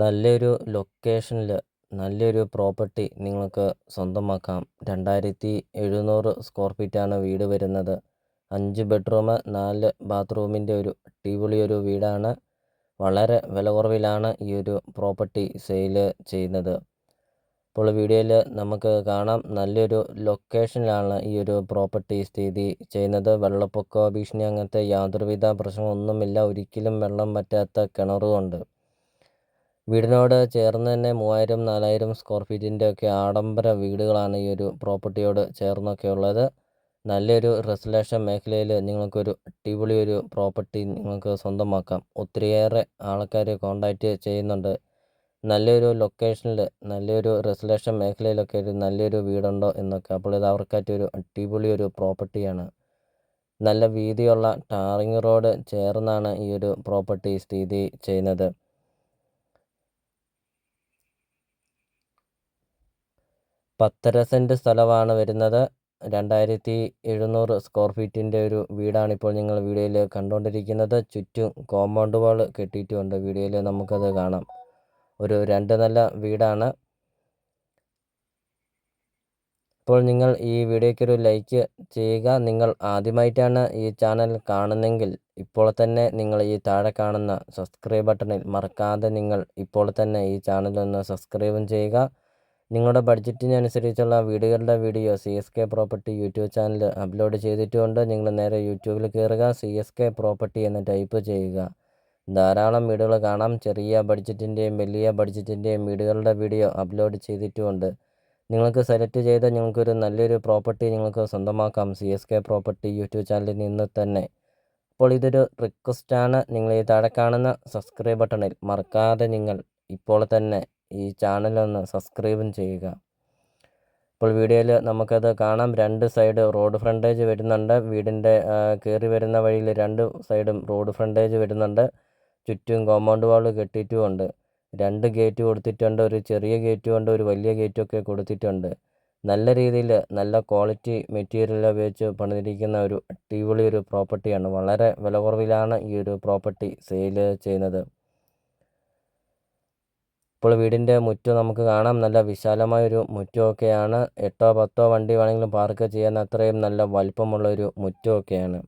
നല്ലൊരു ലൊക്കേഷനിൽ നല്ലൊരു പ്രോപ്പർട്ടി നിങ്ങൾക്ക് സ്വന്തമാക്കാം. രണ്ടായിരത്തി എഴുന്നൂറ് സ്ക്വയർ ഫീറ്റാണ് വീട് വരുന്നത്. അഞ്ച് ബെഡ്റൂമ് നാല് ബാത്റൂമിന്റെ ഒരു അടിപൊളി ഒരു വീടാണ്. വളരെ വില കുറവിലാണ് ഈ ഒരു പ്രോപ്പർട്ടി സെയിൽ ചെയ്യുന്നത്. ഇപ്പോൾ വീഡിയോയിൽ നമുക്ക് കാണാം. നല്ലൊരു ലൊക്കേഷനിലാണ് ഈ ഒരു പ്രോപ്പർട്ടി സ്ഥിതി ചെയ്യുന്നത്. വെള്ളപ്പൊക്ക ഭീഷണി അങ്ങനത്തെ യാതൊരുവിധ പ്രശ്നമൊന്നുമില്ല ഒരിക്കലും വെള്ളം പറ്റാത്ത കിണറുമുണ്ട് വീടിനോട് ചേർന്ന് തന്നെ മൂവായിരം നാലായിരം സ്ക്വയർ ഫീറ്റിന്റെ ഒക്കെ ആഡംബര വീടുകളാണ് ഈ ഒരു പ്രോപ്പർട്ടിയോട് ചേർന്നൊക്കെ ഉള്ളത്. നല്ലൊരു റെസിലേഷൻ മേഖലയിൽ നിങ്ങൾക്കൊരു അടിപൊളി ഒരു പ്രോപ്പർട്ടി നിങ്ങൾക്ക് സ്വന്തമാക്കാം. ഒത്തിരിയേറെ ആൾക്കാർ കോണ്ടാക്റ്റ് ചെയ്യുന്നുണ്ട്. നല്ലൊരു ലൊക്കേഷനിൽ നല്ലൊരു റെസിലേഷൻ മേഖലയിലൊക്കെ ഒരു നല്ലൊരു വീടുണ്ടോ എന്നൊക്കെ. അപ്പോൾ ഇത് അവർക്കായിട്ട് ഒരു അടിപൊളി ഒരു പ്രോപ്പർട്ടിയാണ് നല്ല വീതിയുള്ള ടാറിങ് റോഡ് ചേർന്നാണ് ഈ ഒരു പ്രോപ്പർട്ടി സ്ഥിതി ചെയ്യുന്നത്. പത്തര സെന്റ് സ്ഥലമാണ് വരുന്നത്. രണ്ടായിരത്തി എഴുന്നൂറ് സ്ക്വയർ ഫീറ്റിന്റെ ഒരു വീടാണ് ഇപ്പോൾ നിങ്ങൾ വീഡിയോയിൽ കണ്ടുകൊണ്ടിരിക്കുന്നത്. ചുറ്റും കോമ്പൗണ്ട് വാൾ കെട്ടിയിട്ടുമുണ്ട്. വീഡിയോയിൽ നമുക്കത് കാണാം. ഒരു രണ്ട് നല്ല വീടാണ്. ഇപ്പോൾ നിങ്ങൾ ഈ വീഡിയോയ്ക്ക് ഒരു ലൈക്ക് ചെയ്യുക. നിങ്ങൾ ആദ്യമായിട്ടാണ് ഈ ചാനൽ കാണുന്നെങ്കിൽ ഇപ്പോൾ തന്നെ നിങ്ങൾ ഈ താഴെ കാണുന്ന സബ്സ്ക്രൈബ് ബട്ടണിൽ മറക്കാതെ നിങ്ങൾ ഇപ്പോൾ തന്നെ ഈ ചാനലൊന്ന് സബ്സ്ക്രൈബും ചെയ്യുക. നിങ്ങളുടെ ബഡ്ജറ്റിനനുസരിച്ചുള്ള വീടുകളുടെ video C S K property YouTube channel upload ചെയ്തിട്ടുണ്ട്. നിങ്ങൾ നേരെ യൂട്യൂബിൽ കയറുക സി എസ് കെ പ്രോപ്പർട്ടി എന്ന് ടൈപ്പ് ചെയ്യുക. ധാരാളം വീടുകൾ കാണാം. ചെറിയ ബഡ്ജറ്റിന്റെയും വലിയ ബഡ്ജറ്റിന്റെയും വീടുകളുടെ വീഡിയോ അപ്ലോഡ് ചെയ്തിട്ടുമുണ്ട് നിങ്ങൾക്ക് സെലക്ട് ചെയ്ത് നിങ്ങൾക്കൊരു നല്ലൊരു പ്രോപ്പർട്ടി നിങ്ങൾക്ക് സ്വന്തമാക്കാം. C S K property YouTube ചാനലിൽ നിന്ന് തന്നെ. അപ്പോൾ ഇതൊരു റിക്വസ്റ്റാണ് നിങ്ങൾ ഈ താഴെ കാണുന്ന സബ്സ്ക്രൈബ് ബട്ടണിൽ മറക്കാതെ നിങ്ങൾ ഇപ്പോൾ തന്നെ ഈ ചാനൽ ഒന്ന് സബ്സ്ക്രൈബും ചെയ്യുക. ഇപ്പോൾ വീഡിയോയിൽ നമുക്കത് കാണാം. രണ്ട് സൈഡ് റോഡ് ഫ്രണ്ടേജ് വരുന്നുണ്ട്. വീടിന്റെ കയറി വരുന്ന വഴിയിൽ രണ്ട് സൈഡും റോഡ് ഫ്രണ്ടേജ് വരുന്നുണ്ട്. ചുറ്റും കോമ്പൗണ്ട് വാൾ കെട്ടിയിട്ടുമുണ്ട് രണ്ട് ഗേറ്റ് കൊടുത്തിട്ടുണ്ട്. ഒരു ചെറിയ ഗേറ്റും ഉണ്ട്. ഒരു വലിയ ഗേറ്റും ഒക്കെ കൊടുത്തിട്ടുണ്ട്. നല്ല രീതിയിൽ നല്ല ക്വാളിറ്റി മെറ്റീരിയൽ ഉപയോഗിച്ച് പണിതിരിക്കുന്ന ഒരു അടിപൊളി ഒരു പ്രോപ്പർട്ടിയാണ് വളരെ വില കുറവിലാണ് ഈ ഒരു പ്രോപ്പർട്ടി സെയിൽ ചെയ്യുന്നത്. ഇപ്പോൾ വീടിന്റെ മുറ്റം നമുക്ക് കാണാം. നല്ല വിശാലമായൊരു മുറ്റമൊക്കെയാണ്. എട്ടോ പത്തോ വണ്ടി വേണമെങ്കിലും പാർക്ക് ചെയ്യാൻ അത്രയും നല്ല വലിപ്പമുള്ളൊരു മുറ്റമൊക്കെയാണ്.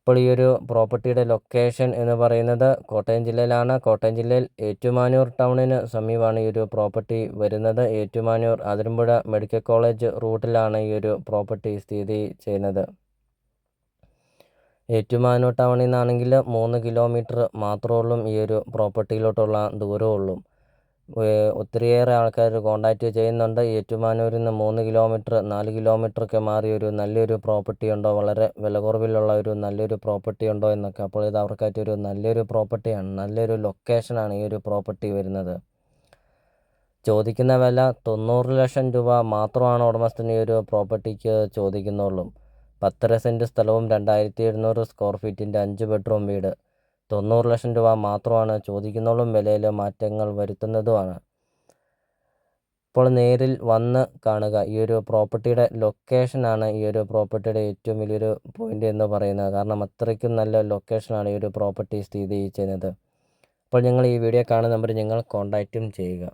ഇപ്പോൾ ഈ ഒരു പ്രോപ്പർട്ടിയുടെ ലൊക്കേഷൻ എന്ന് പറയുന്നത് കോട്ടയം ജില്ലയിലാണ്. കോട്ടയം ജില്ലയിൽ ഏറ്റുമാനൂർ ടൗണിന് സമീപമാണ് ഈ ഒരു പ്രോപ്പർട്ടി വരുന്നത്. ഏറ്റുമാനൂർ അതിരമ്പുഴ മെഡിക്കൽ കോളേജ് റൂട്ടിലാണ് ഈ ഒരു പ്രോപ്പർട്ടി സ്ഥിതി ചെയ്യുന്നത്. ഏറ്റുമാനൂർ ടൗണിൽ നിന്നാണെങ്കിൽ മൂന്ന് കിലോമീറ്റർ മാത്രമേ ഉള്ളൂ ഈ ഒരു പ്രോപ്പർട്ടിയിലോട്ടുള്ള ദൂരമുള്ളൂ ഒത്തിരിയേറെ ആൾക്കാർ കോണ്ടാക്റ്റ് ചെയ്യുന്നുണ്ട്. ഏറ്റുമാനൂരിൽ നിന്ന് മൂന്ന് കിലോമീറ്റർ നാല് കിലോമീറ്റർ ഒക്കെ മാറി ഒരു നല്ലൊരു പ്രോപ്പർട്ടി ഉണ്ടോ വളരെ വില കുറവിലുള്ള ഒരു നല്ലൊരു പ്രോപ്പർട്ടി ഉണ്ടോ എന്നൊക്കെ അപ്പോൾ ഇത് അവർക്കായിട്ട് ഒരു നല്ലൊരു പ്രോപ്പർട്ടിയാണ്. നല്ലൊരു ലൊക്കേഷനാണ് ഈ ഒരു പ്രോപ്പർട്ടി വരുന്നത്. ചോദിക്കുന്ന വില തൊണ്ണൂറ് ലക്ഷം രൂപ മാത്രമാണ് ഉടമസ്ഥൻ ഈ ഒരു പ്രോപ്പർട്ടിക്ക് ചോദിക്കുന്നുള്ളൂ. പത്തര സെന്റ് സ്ഥലവും രണ്ടായിരത്തി എഴുന്നൂറ് സ്ക്വയർ ഫീറ്റിന്റെ അഞ്ച് ബെഡ്റൂം വീട്. തൊണ്ണൂറ് ലക്ഷം രൂപ മാത്രമാണ് ചോദിക്കുന്നതും വിലയിൽ മാറ്റങ്ങൾ വരുത്തുന്നതുമാണ്. ഇപ്പോൾ നേരിൽ വന്ന് കാണുക. ഈ ഒരു പ്രോപ്പർട്ടിയുടെ ലൊക്കേഷനാണ് ഈ ഒരു പ്രോപ്പർട്ടിയുടെ ഏറ്റവും വലിയൊരു പോയിന്റ് എന്ന് പറയുന്നത്. കാരണം അത്രയ്ക്കും നല്ല ലൊക്കേഷനാണ് ഈ ഒരു പ്രോപ്പർട്ടി സ്ഥിതി ചെയ്യുന്നത്. അപ്പോൾ ഞങ്ങൾ ഈ വീഡിയോ കാണുന്ന നമ്പർ ഞങ്ങൾ കോൺടാക്റ്റും ചെയ്യുക.